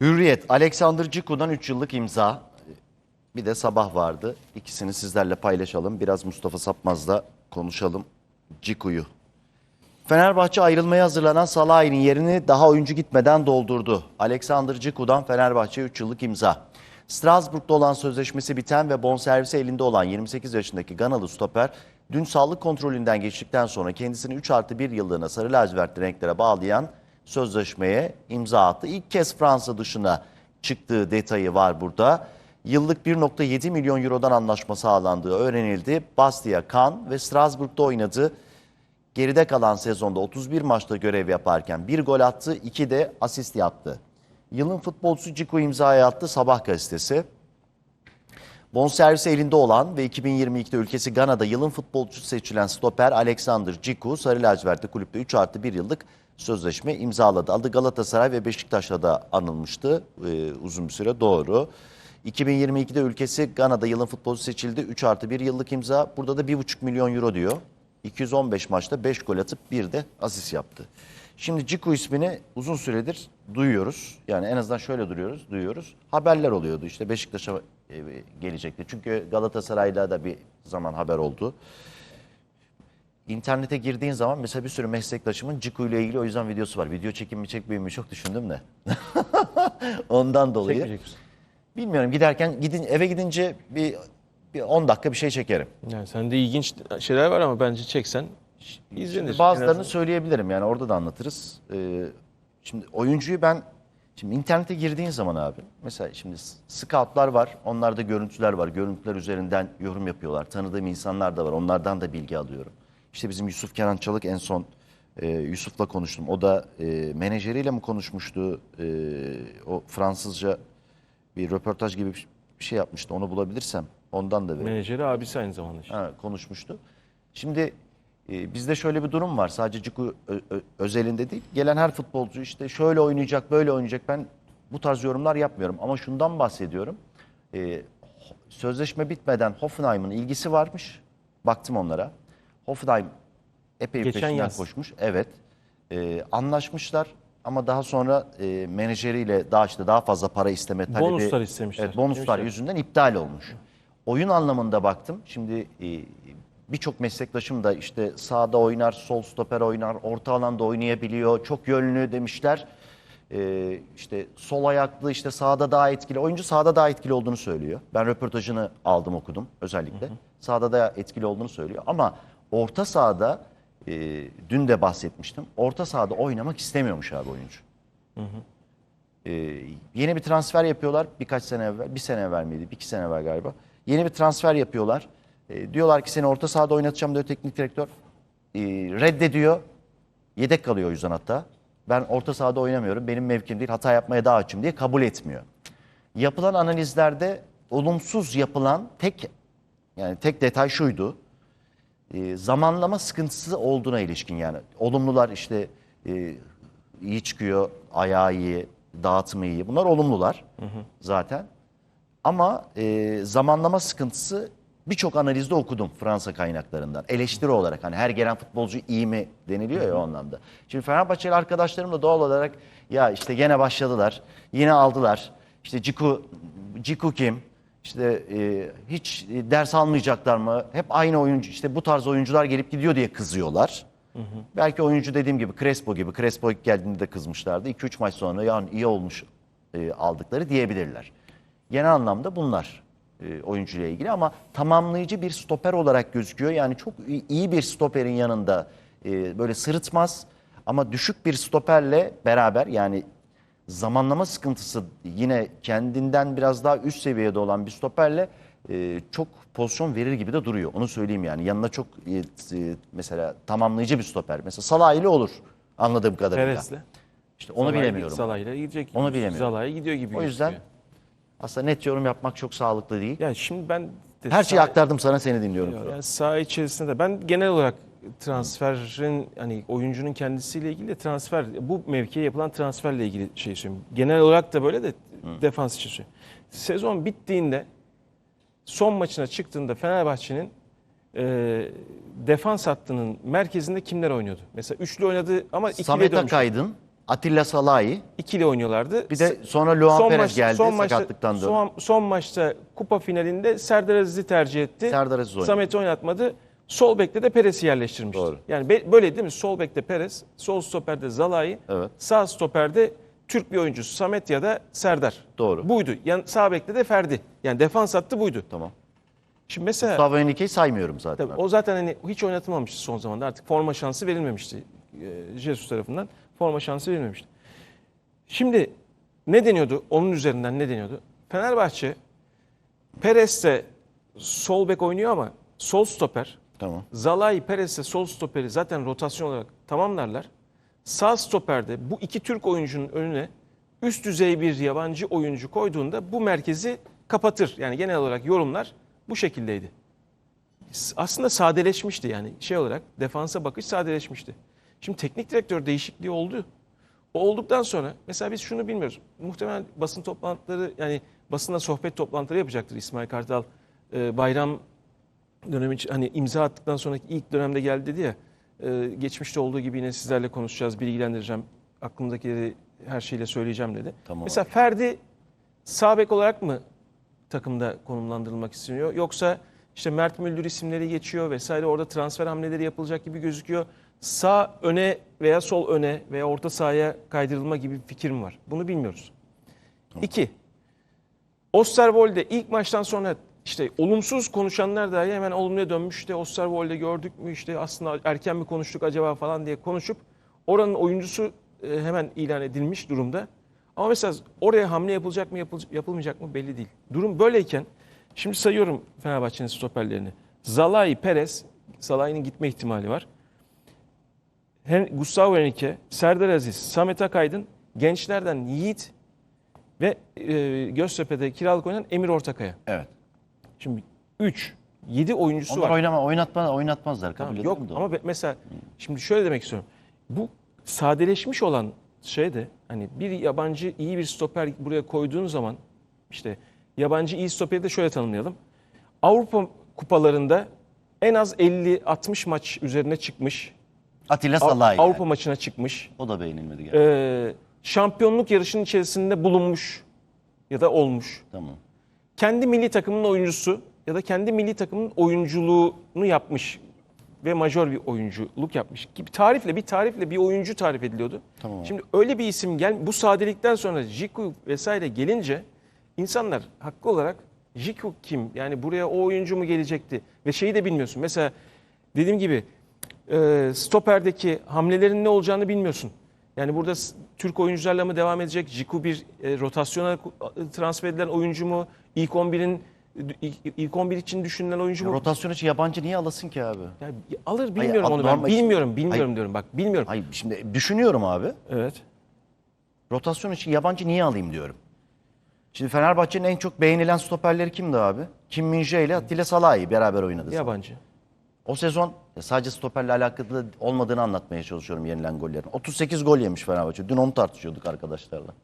Hürriyet, Alexander Ciku'dan 3 yıllık imza. Bir de sabah vardı. İkisini sizlerle paylaşalım. Biraz Mustafa Sapmaz'la konuşalım Ciku'yu. Fenerbahçe ayrılmaya hazırlanan Salah'ın yerini daha oyuncu gitmeden doldurdu. Alexander Ciku'dan Fenerbahçe 3 yıllık imza. Strasbourg'da olan sözleşmesi biten ve bonservisi elinde olan 28 yaşındaki Ganalı stoper dün sağlık kontrolünden geçtikten sonra kendisini 3 artı 1 yıllığına sarı lacivertli renklere bağlayan sözleşmeye imza attı. İlk kez Fransa dışına çıktığı detayı var burada. Yıllık 1.7 milyon eurodan anlaşma sağlandığı öğrenildi. Bastia, Cannes ve Strasbourg'da oynadı. Geride kalan sezonda 31 maçta görev yaparken bir gol attı, iki de asist yaptı. Yılın futbolcusu Ciku imzaya attı Sabah gazetesi. Bonservisi elinde olan ve 2022'de ülkesi Gana'da yılın futbolcusu seçilen stoper Alexander Ciku, Sarı lacivertli kulüpte 3 artı 1 yıllık sözleşme imzaladı. Adı Galatasaray ve Beşiktaş'la da anılmıştı e, uzun bir süre doğru. 2022'de ülkesi Gana'da yılın futbolcusu seçildi. 3 artı 1 yıllık imza. Burada da 1,5 milyon euro diyor. 215 maçta 5 gol atıp bir de asist yaptı. Şimdi Ciku ismini uzun süredir duyuyoruz. Yani en azından şöyle duruyoruz, duyuyoruz. Haberler oluyordu işte Beşiktaş'a e, gelecekti. Çünkü Galatasaray'la da bir zaman haber oldu. İnternete girdiğin zaman mesela bir sürü meslektaşımın Ciku ile ilgili o yüzden videosu var. Video çekim mi çekmeyeyim mi çok düşündüm de. Ondan dolayı. Çekmeyecek misin? Bilmiyorum giderken gidin eve gidince bir, bir 10 dakika bir şey çekerim. Yani sende ilginç şeyler var ama bence çeksen izlenir. En Bazılarını söyleyebilirim yani orada da anlatırız. Ee, şimdi oyuncuyu ben şimdi internete girdiğin zaman abi mesela şimdi scoutlar var. Onlarda görüntüler var. Görüntüler üzerinden yorum yapıyorlar. Tanıdığım insanlar da var. Onlardan da bilgi alıyorum. İşte bizim Yusuf Kenan Çalık en son e, Yusuf'la konuştum. O da e, menajeriyle mi konuşmuştu? E, o Fransızca bir röportaj gibi bir şey yapmıştı. Onu bulabilirsem ondan da veririm. Menajeri abisi aynı zamanda. işte. Ha, konuşmuştu. Şimdi e, bizde şöyle bir durum var. Sadece Ciku özelinde değil. Gelen her futbolcu işte şöyle oynayacak, böyle oynayacak. Ben bu tarz yorumlar yapmıyorum. Ama şundan bahsediyorum. E, sözleşme bitmeden Hoffenheim'ın ilgisi varmış. Baktım onlara. Hoffenheim epey Geçen peşinden yaz. koşmuş. Evet. E, anlaşmışlar. Ama daha sonra e, menajeriyle daha işte daha fazla para isteme talebi. Bonuslar istemişler. Evet, bonuslar Demişler. yüzünden iptal olmuş. Oyun anlamında baktım. Şimdi e, birçok meslektaşım da işte sağda oynar, sol stoper oynar, orta alanda oynayabiliyor. Çok yönlü demişler. E, işte sol ayaklı işte sağda daha etkili. Oyuncu sağda daha etkili olduğunu söylüyor. Ben röportajını aldım okudum özellikle. Sağda da etkili olduğunu söylüyor. Ama orta sahada e, dün de bahsetmiştim. Orta sahada oynamak istemiyormuş abi oyuncu. Ee, yeni bir transfer yapıyorlar birkaç sene evvel, bir sene evvel miydi, bir iki sene evvel galiba. Yeni bir transfer yapıyorlar. Ee, diyorlar ki seni orta sahada oynatacağım diyor teknik direktör. Ee, reddediyor. Yedek kalıyor o yüzden hatta. Ben orta sahada oynamıyorum, benim mevkim değil, hata yapmaya daha açım diye kabul etmiyor. Yapılan analizlerde olumsuz yapılan tek yani tek detay şuydu. Ee, zamanlama sıkıntısı olduğuna ilişkin yani. Olumlular işte e, iyi çıkıyor, ayağı iyi, dağıtımı iyi. Bunlar olumlular zaten. Ama e, zamanlama sıkıntısı birçok analizde okudum Fransa kaynaklarından. Eleştiri olarak hani her gelen futbolcu iyi mi deniliyor ya o anlamda. Şimdi Fenerbahçeli arkadaşlarım da doğal olarak ya işte gene başladılar, yine aldılar. İşte Ciku, Ciku kim? İşte e, hiç e, ders almayacaklar mı? Hep aynı oyuncu işte bu tarz oyuncular gelip gidiyor diye kızıyorlar. Belki oyuncu dediğim gibi Crespo gibi. Crespo geldiğinde de kızmışlardı. 2-3 maç sonra yani iyi olmuş e, aldıkları diyebilirler. Genel anlamda bunlar e, oyuncuyla ilgili ama tamamlayıcı bir stoper olarak gözüküyor. Yani çok iyi- iyi bir stoperin yanında e, böyle sırıtmaz ama düşük bir stoperle beraber yani zamanlama sıkıntısı yine kendinden biraz daha üst seviyede olan bir stoperle e, çok pozisyon verir gibi de duruyor. Onu söyleyeyim yani. Yanına çok e, e, mesela tamamlayıcı bir stoper. Mesela Salah ile olur anladığım kadarıyla. Peres'le. İşte onu Salah'ya- bilemiyorum. Salah'yla gidecek. Onu bilemiyorum. Salah'a gidiyor gibi O yüzden gözüküyor. aslında net yorum yapmak çok sağlıklı değil. Yani şimdi ben de Her şeyi sağ- aktardım sana seni dinliyorum. Yani saha içerisinde de ben genel olarak transferin hani oyuncunun kendisiyle ilgili de transfer bu mevkiye yapılan transferle ilgili şey söyleyeyim. Genel olarak da böyle de defans için söyleyeyim. Sezon bittiğinde son maçına çıktığında Fenerbahçe'nin e, defans hattının merkezinde kimler oynuyordu? Mesela üçlü oynadı ama ikili Samet dönmüş. Akaydın, Atilla Salahi. ikili oynuyorlardı. Bir de sonra Luan Son Perez maç- geldi son maçta- sakatlıktan döndü. Son, son maçta kupa finalinde Serdar Aziz'i tercih etti. Serdar Aziz oynadı. Samet'i oynatmadı. Sol bekte de Perez'i yerleştirmişti. Doğru. Yani be- böyle değil mi? Sol bekte Perez, sol stoperde Zalai, Evet. sağ stoperde Türk bir oyuncu Samet ya da Serdar. Doğru. Buydu. Yani sağ bekte de Ferdi. Yani defans hattı buydu. Tamam. Şimdi mesela Gustavo Henrique'yi saymıyorum zaten. Tabii, o zaten hani hiç oynatılmamıştı son zamanda. Artık forma şansı verilmemişti. e, Jesus tarafından forma şansı verilmemişti. Şimdi ne deniyordu? Onun üzerinden ne deniyordu? Fenerbahçe Perez de sol bek oynuyor ama sol stoper. Tamam. Zalai Perez de sol stoperi zaten rotasyon olarak tamamlarlar. Sağ stoperde bu iki Türk oyuncunun önüne üst düzey bir yabancı oyuncu koyduğunda bu merkezi kapatır. Yani genel olarak yorumlar bu şekildeydi aslında sadeleşmişti yani şey olarak defansa bakış sadeleşmişti. Şimdi teknik direktör değişikliği oldu. O olduktan sonra mesela biz şunu bilmiyoruz. Muhtemelen basın toplantıları yani basında sohbet toplantıları yapacaktır İsmail Kartal. Ee, bayram dönemi için- hani imza attıktan sonraki ilk dönemde geldi dedi ya. e, geçmişte olduğu gibi yine sizlerle konuşacağız, bilgilendireceğim. Aklımdakileri her şeyle söyleyeceğim dedi. Tamam. Mesela Ferdi sağ bek olarak mı takımda konumlandırılmak isteniyor? Yoksa işte Mert Müldür isimleri geçiyor vesaire orada transfer hamleleri yapılacak gibi gözüküyor. Sağ öne veya sol öne veya orta sahaya kaydırılma gibi bir fikir mi var? Bunu bilmiyoruz. İki, Osterwolde ilk maçtan sonra işte olumsuz konuşanlar dahi hemen olumluya dönmüş. İşte Osterwolde gördük mü işte aslında erken mi konuştuk acaba falan diye konuşup oranın oyuncusu e, hemen ilan edilmiş durumda. Ama mesela oraya hamle yapılacak mı yapıl- yapılmayacak mı belli değil. Durum böyleyken şimdi sayıyorum Fenerbahçe'nin stoperlerini. Zalai, Perez, Zalai'nin gitme ihtimali var. Gustavo Henrique, Serdar Aziz, Samet Akaydın, gençlerden Yiğit ve e, Göztepe'de kiralık oynayan Emir Ortakaya. Evet. Şimdi 3, 7 oyuncusu Onlar var. oynama, oynatma, oynatmazlar. Kabul Tamam, yok de. ama be- mesela şimdi şöyle demek istiyorum. Bu sadeleşmiş olan şey de hani bir yabancı iyi bir stoper buraya koyduğun zaman işte yabancı iyi stoperi de şöyle tanımlayalım. Avrupa kupalarında en az 50-60 maç üzerine çıkmış. Atilla Av- Salahi. Avrupa maçına çıkmış. O da beğenilmedi gerçekten. Ee, şampiyonluk yarışının içerisinde bulunmuş ya da olmuş. Tamam. Kendi milli takımının oyuncusu ya da kendi milli takımının oyunculuğunu yapmış ve majör bir oyunculuk yapmış gibi tarifle bir tarifle bir oyuncu tarif ediliyordu. Tamam. Şimdi öyle bir isim gel bu sadelikten sonra Jiku vesaire gelince insanlar haklı olarak Jiku kim? Yani buraya o oyuncu mu gelecekti? Ve şeyi de bilmiyorsun. Mesela dediğim gibi e, stoperdeki hamlelerin ne olacağını bilmiyorsun. Yani burada Türk oyuncularla mı devam edecek? Jiku bir e, rotasyona ku- transfer edilen oyuncu mu? İlk 11'in ilk, ilk 11 için düşünülen oyuncu mu? Rotasyon için yabancı niye alasın ki abi? Ya, alır bilmiyorum Hayır, onu ben. Bilmiyorum, bilmiyorum Hayır. diyorum bak. Bilmiyorum. Hayır şimdi düşünüyorum abi. Evet. Rotasyon için yabancı niye alayım diyorum. Şimdi Fenerbahçe'nin en çok beğenilen stoperleri kimdi abi? Kim Min-jae ile Atilla Salahi beraber oynadı. Yabancı. O sezon ya sadece stoperle alakalı olmadığını anlatmaya çalışıyorum yenilen gollerin. 38 gol yemiş Fenerbahçe. Dün onu tartışıyorduk arkadaşlarla.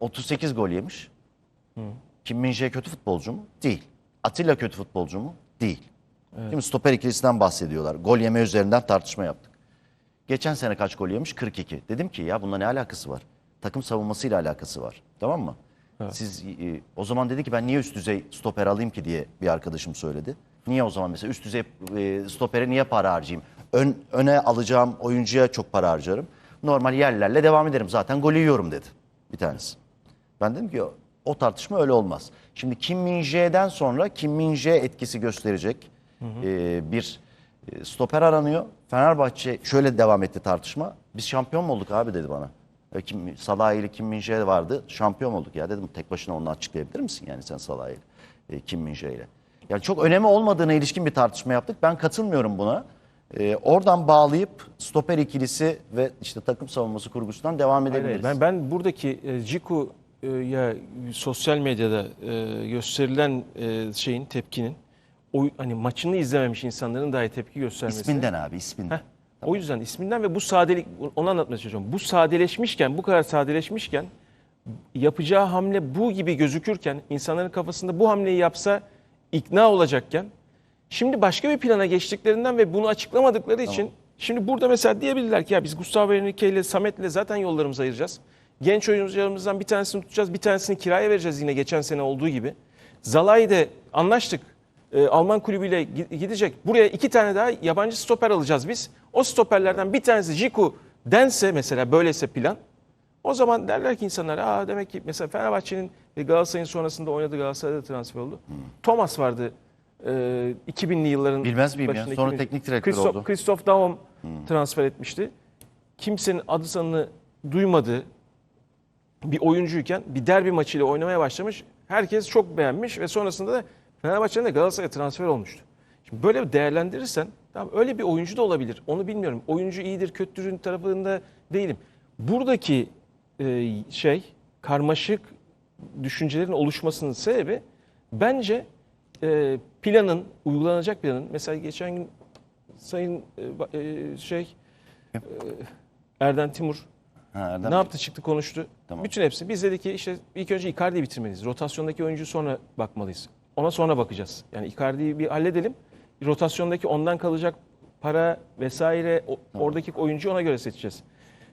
38 gol yemiş. Kim Min-jae kötü futbolcu mu? Değil. Atilla kötü futbolcu mu? Değil. Şimdi stoper ikilisinden bahsediyorlar. Gol yeme üzerinden tartışma yaptık. Geçen sene kaç gol yemiş? 42. Dedim ki ya bununla ne alakası var? Takım savunmasıyla alakası var. Tamam mı? Siz e, o zaman dedi ki ben niye üst düzey stoper alayım ki diye bir arkadaşım söyledi. Niye o zaman mesela üst düzey e, stopere niye para harcayayım? Ön, öne alacağım oyuncuya çok para harcarım. Normal yerlerle devam ederim. Zaten golü yiyorum dedi bir tanesi. Ben dedim ki o, o tartışma öyle olmaz. Şimdi Kim Min-jae'den sonra Kim Min-jae etkisi gösterecek e, bir e, stoper aranıyor. Fenerbahçe şöyle devam etti tartışma. Biz şampiyon mu olduk abi dedi bana. E, Kim, Salah ile Kim Min-jae vardı. Şampiyon olduk ya dedim. Tek başına onu açıklayabilir misin yani sen Salah ile e, Kim Min-jae ile? Yani çok önemi olmadığına ilişkin bir tartışma yaptık. Ben katılmıyorum buna. E, oradan bağlayıp stoper ikilisi ve işte takım savunması kurgusundan devam Hayır, hayır. edebiliriz. Ben, ben buradaki e, Jiku e, ya sosyal medyada e, gösterilen e, şeyin tepkinin o hani maçını izlememiş insanların dahi tepki göstermesi. İsminden abi isminden. Heh, O yüzden isminden ve bu sadelik onu anlatmaya çalışıyorum. Bu sadeleşmişken, bu kadar sadeleşmişken yapacağı hamle bu gibi gözükürken insanların kafasında bu hamleyi yapsa ikna olacakken şimdi başka bir plana geçtiklerinden ve bunu açıklamadıkları için Şimdi burada mesela diyebilirler ki ya biz Gustavo Henrique ile Samet'le zaten yollarımızı ayıracağız. Genç oyuncularımızdan bir tanesini tutacağız, bir tanesini kiraya vereceğiz yine geçen sene olduğu gibi. Zalai anlaştık. Ee, Alman kulübüyle gi- gidecek. Buraya iki tane daha yabancı stoper alacağız biz. O stoperlerden bir tanesi Jiku dense mesela böyleyse plan. O zaman derler ki insanlar aa demek ki mesela Fenerbahçe'nin Galatasaray'ın sonrasında oynadığı Galatasaray'da transfer oldu. Thomas vardı. e, 2000'li yılların Bilmez miyim ya? Sonra 2000'li teknik direktör Christoph, oldu. Christoph Daum transfer etmişti. Kimsenin adı sanını duymadığı bir oyuncuyken bir derbi maçıyla oynamaya başlamış. Herkes çok beğenmiş ve sonrasında da Fenerbahçe'nin de Galatasaray'a transfer olmuştu. Şimdi böyle değerlendirirsen tamam öyle bir oyuncu da olabilir. Onu bilmiyorum. Oyuncu iyidir, kötüdür tarafında değilim. Buradaki e, şey karmaşık düşüncelerin oluşmasının sebebi bence e, planın, uygulanacak planın mesela geçen gün Sayın e, e, şey e, Erden Timur Ha, Erdem ne Bey. yaptı çıktı konuştu. Tamam. Bütün hepsi. Biz dedik ki işte ilk önce Icardi'yi bitirmeliyiz. Rotasyondaki oyuncuyu sonra bakmalıyız. Ona sonra bakacağız. Yani Icardi'yi bir halledelim. Rotasyondaki ondan kalacak para vesaire o- oradaki oyuncuyu ona göre seçeceğiz.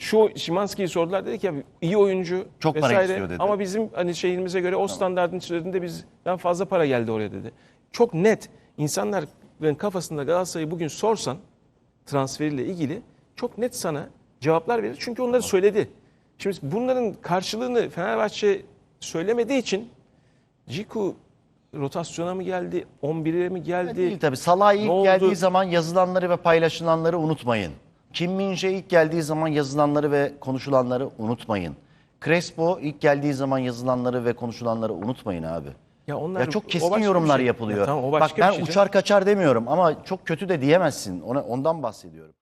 Şu Şimanski'yi sordular dedi ki ya iyi oyuncu Çok para vesaire istiyor dedi. ama bizim hani şeyimize göre o standartın içerisinde bizden fazla para geldi oraya dedi. Çok net insanların kafasında Galatasaray'ı bugün sorsan transferiyle ilgili çok net sana cevaplar verir. Çünkü onları söyledi. Şimdi bunların karşılığını Fenerbahçe söylemediği için Ciku rotasyona mı geldi, 11'e mi geldi? Değil tabii. Salah ilk Ne oldu? geldiği zaman yazılanları ve paylaşılanları unutmayın. Kim Min-jae ilk geldiği zaman yazılanları ve konuşulanları unutmayın. Crespo ilk geldiği zaman yazılanları ve konuşulanları unutmayın abi. Ya onlar Ya çok keskin yorumlar şey. yapılıyor. Ya tamam, Bak ben şey uçar kaçar demiyorum ama çok kötü de diyemezsin. Ona, ondan bahsediyorum.